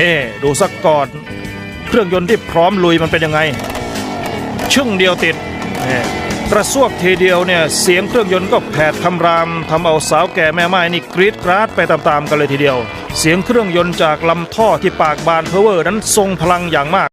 นี่ดูสักก่อน เครื่องยนต์ที่พร้อมลุยมันเป็นยังไง ชึ่งเดียวติดนี่กระซวกทีเดียวเนี่ยเสียงเครื่องยนต์ก็แผดคำรามทำเอาสาวแก่แม่ไม้นี่กรีดกราดไปตามๆกันเลยทีเดียว เสียงเครื่องยนต์จากลำท่อที่ปากบานเพอเวอร์นั้นทรงพลังอย่างมาก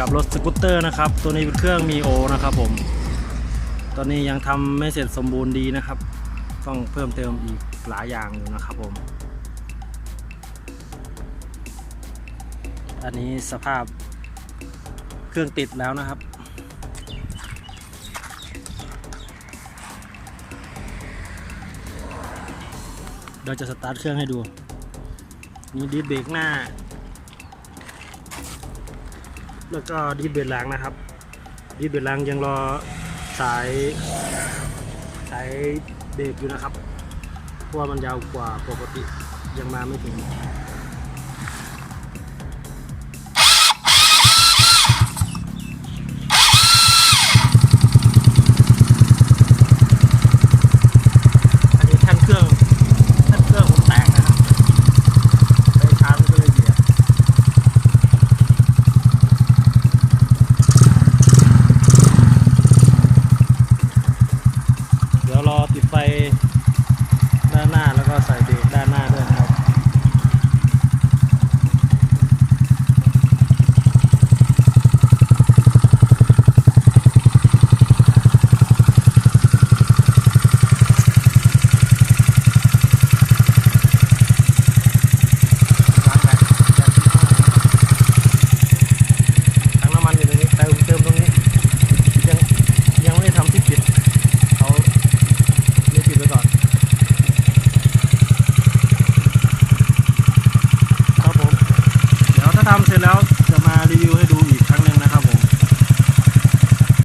กับรถสกูตเตอร์นะครับ ตัวนี้เป็นเครื่องมีโอนะครับผม ตอนนี้ยังทำไม่เสร็จสมบูรณ์ดีนะครับ ต้องเพิ่มเติมอีกหลายอย่างอยู่นะครับผม อันนี้สภาพเครื่องติดแล้วนะครับเราจะสตาร์ทเครื่องให้ดูมีดิสเบรกหน้า แล้วก็ดิสเบรกหลังนะครับดิสเบรกหลังยังรอสายสายเบรกอยู่นะครับ เพราะว่ามันยาวกว่าปกติยังมาไม่ถึง รีวิวให้ดูอีก